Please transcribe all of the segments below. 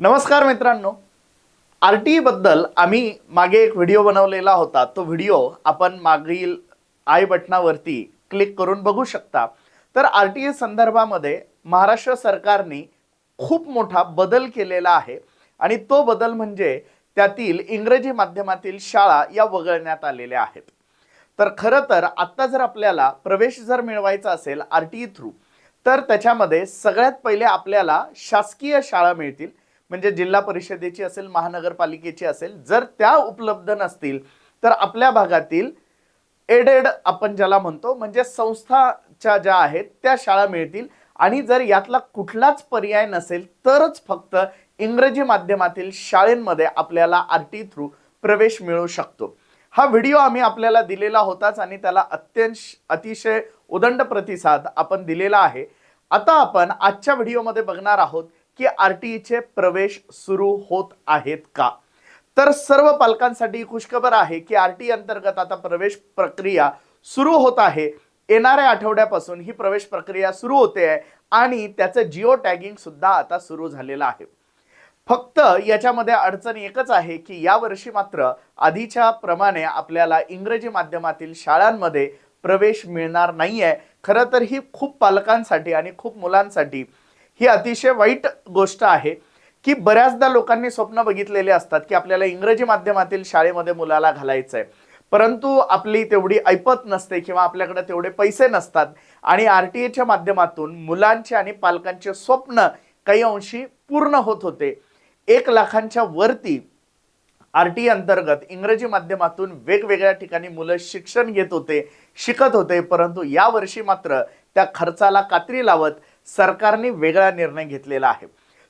नमस्कार मित्रांनो. R T बद्दल आम्ही मागे एक व्हिडिओ बनवलेला होता. तो व्हिडिओ आपण मागील आय बटनावरती क्लिक करून बघू शकता. तर आर टी संदर्भामध्ये महाराष्ट्र सरकारने खूप मोठा बदल केलेला आहे. आणि तो बदल म्हणजे त्यातील इंग्रजी माध्यमातील शाळा या वगळण्यात आलेल्या आहेत. तर खरं तर आत्ता जर आपल्याला प्रवेश जर मिळवायचा असेल आर टी ई थ्रू तर त्याच्यामध्ये सगळ्यात पहिले आपल्याला शासकीय शाळा मिळतील. म्हणजे जिल्हा परिषदेची असेल महानगरपालिकेची असेल जर त्या उपलब्ध नसतील तर आपल्या भागातील एडेड आपण ज्याला म्हणतो म्हणजे संस्थाच्या ज्या आहेत त्या शाळा मिळतील. आणि जर यातला कुठलाच पर्याय नसेल तरच फक्त इंग्रजी माध्यमातील शाळेमध्ये आपल्याला आर टी थ्रू प्रवेश मिळू शकतो. हा व्हिडिओ आम्ही आपल्याला दिलेला होताच आणि त्याला अत्यंत अतिशय उदंड प्रतिसाद आपण दिलेला आहे. आता आपण आजच्या व्हिडिओमध्ये बघणार आहोत की आर चे प्रवेश सुरू होत आहेत का? तर सर्व पालकांसाठी खुशखबर आहे की आर टी अंतर्गत आता प्रवेश प्रक्रिया सुरू होत आहे. येणाऱ्या आठवड्यापासून ही प्रवेश प्रक्रिया सुरू होते आहे आणि त्याचं जिओ टॅगिंग सुद्धा आता सुरू झालेलं आहे. फक्त याच्यामध्ये अडचण एकच आहे की यावर्षी मात्र आधीच्या प्रमाणे आपल्याला इंग्रजी माध्यमातील शाळांमध्ये प्रवेश मिळणार नाहीये. खरं तर ही खूप पालकांसाठी आणि खूप मुलांसाठी ही अतिशय वाईट गोष्ट आहे की बऱ्याचदा लोकांनी स्वप्न बघितलेले असतात की आपल्याला इंग्रजी माध्यमातील शाळेमध्ये मुलाला घालायचं आहे परंतु आपली तेवढी ऐपत नसते किंवा आपल्याकडे तेवढे पैसे नसतात. आणि आर टी एच्या माध्यमातून मुलांचे आणि पालकांचे स्वप्न काही अंशी पूर्ण होत होते. एक लाखांच्या वरती आर टी अंतर्गत इंग्रजी माध्यमातून वेगवेगळ्या ठिकाणी मुलं शिक्षण घेत होते शिकत होते. परंतु यावर्षी मात्र त्या खर्चाला कात्री लावत सरकारने वेगळा निर्णय घेतलेला आहे.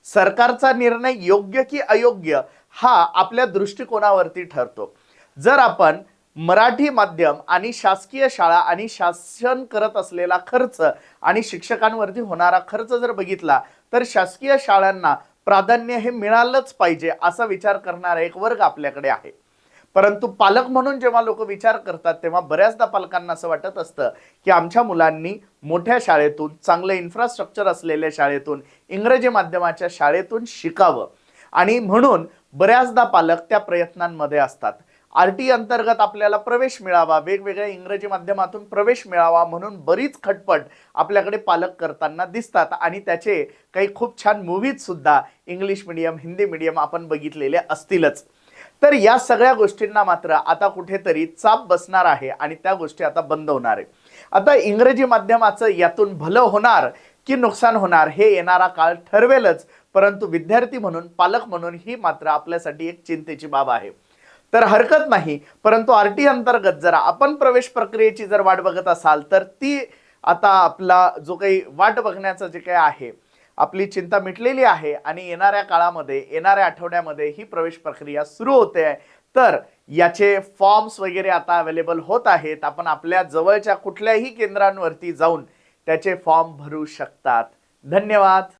सरकारचा निर्णय योग्य की अयोग्य हा आपल्या दृष्टिकोनावरती ठरतो. जर आपण मराठी माध्यम आणि शासकीय शाळा आणि शासन करत असलेला खर्च आणि शिक्षकांवरती होणारा खर्च जर बघितला तर शासकीय शाळांना प्राधान्य हे मिळालंच पाहिजे असा विचार करणारा एक वर्ग आपल्याकडे आहे. परंतु पालक म्हणून जेव्हा लोक विचार करतात तेव्हा बऱ्याचदा पालकांना असं वाटत असतं की आमच्या मुलांनी मोठ्या शाळेतून चांगलं इन्फ्रास्ट्रक्चर असलेल्या शाळेतून इंग्रजी माध्यमाच्या शाळेतून शिकावं. आणि म्हणून बऱ्याचदा पालक त्या प्रयत्नांमध्ये असतात. आर टी अंतर्गत आपल्याला प्रवेश मिळावा वेगवेगळ्या इंग्रजी माध्यमातून प्रवेश मिळावा म्हणून बरीच खटपट आपल्याकडे पालक करताना दिसतात. आणि त्याचे काही खूप छान मूव्हीजसुद्धा इंग्लिश मिडियम हिंदी मिडियम आपण बघितलेले असतीलच. तर या सगळ्या गोष्टींना मात्र आता कुठेतरी चाप बसणार आहे आणि त्या गोष्टी आता बंद होणार आहे आता इंग्रजी माध्यमाचं यातून भलं होणार की नुकसान होणार हे येणारा काळ ठरवेलच परंतु विद्यार्थी म्हणून पालक म्हणून ही मात्र आपल्यासाठी एक चिंतेची बाब आहे. तर हरकत नाही परंतु आर टी अंतर्गत जर आपण प्रवेश प्रक्रियेची जर वाट बघत असाल तर ती आता आपला जो काही वाट बघण्याचं जे काही आहे आपली चिंता मिटलेली आहे आणि येणाऱ्या काळामध्ये येणाऱ्या आठवड्यामध्ये ही प्रवेश प्रक्रिया सुरू होते. आहे तर याचे फॉर्म्स वगैरे आता अवेलेबल होत आहेत. आपण आपल्या जवळच्या कुठल्याही केंद्रांवरती जाऊन त्याचे फॉर्म भरू शकतात. धन्यवाद.